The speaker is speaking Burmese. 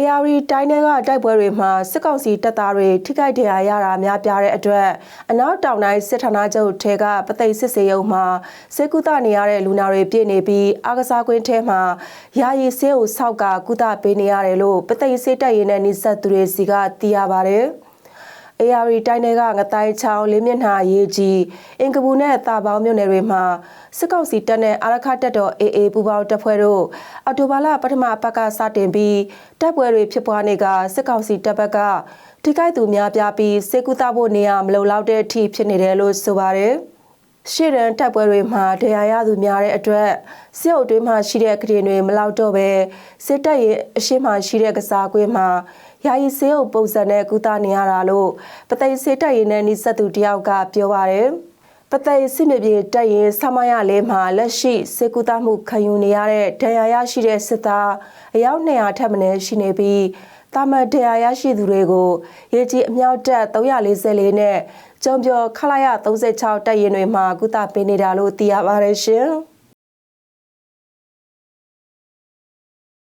AR တိုင်းတွေကတိုက်ပွဲတွေမှာစစ်ကောင်စီတပ်သားတွေထိခိုက်ဒဏ်ရာရတာများပြားတဲ့အတွက်အနောက်တောင်တိုင်းစစ်ဌာနချုပ်ထဲကပသိမ်စစ်စေးရုံမှာစေကုသနေရတဲ့လူနာတွေပြည့်နေပြီးအားကစားကွင်းထဲမှာယာယီဆေးကိုစောက်ကကုသပေးနေရတယ်လို့ပသိမ်စစ်တပ်ရင်းနဲ့နှိစက်သူတွေစီကသိရပါတယ်။ AR တိုင်းတွေကငတိုင်းချောင်းလေးမျက်နှာရေးကြီးအင်ကပူနဲ့တာပေါင်းမြို့နယ်တွေမှာစစ်ကောင်စီတပ်နဲ့အာရခတပ်တော် AA ပူးပေါင်းတပ်ဖွဲ့တို့ အော်တိုဘာလပထမပတ်ကစတင်ပြီးတပ်ပွဲတွေဖြစ်ပွားနေကစစ်ကောင်စီတပ်ဘက်ကထိခိုက်သူများပြားပြီးစေကူတာဖို့နေရမလုံလောက်တဲ့အထိဖြစ်နေတယ်လို့ဆိုပါတယ်ရှေ့ရန်တပ်ပွဲတွေမှာဒဏ်ရာရသူများတဲ့အတွက်စစ်အုပ်တွင်းမှာရှိတဲ့ကရင်တွေမလောက်တော့ပဲစစ်တပ်ရဲ့အရှိမရှိတဲ့ကစားကွင်းမှာယာယီဆေးအုပ်ပုံစံနဲ့ကုသနေရတာလို့ပသိမ်စစ်တပ်ရင်းနဲ့နှိစက်သူတယောက်ကပြောပါတယ် ပသိမ်စစ်မြေပြင်တပ်ရင်ဆမရလေးမှာလက်ရှိစေကူတာမှုခံယူနေရတဲ့ဒဏ်ရာရရှိတဲ့စစ်သားအယောက်200ထက်မနည်းရှိနေပြီးတာမန်ဒဏ်ရာရရှိသူတွေကိုရေကြီးအမြောက်တက်344နဲ့ကျုံကျော်ခလာရ36တပ်ရင်တွေမှာကုသပေးနေတာလို့သိရပါတယ်ရှင်။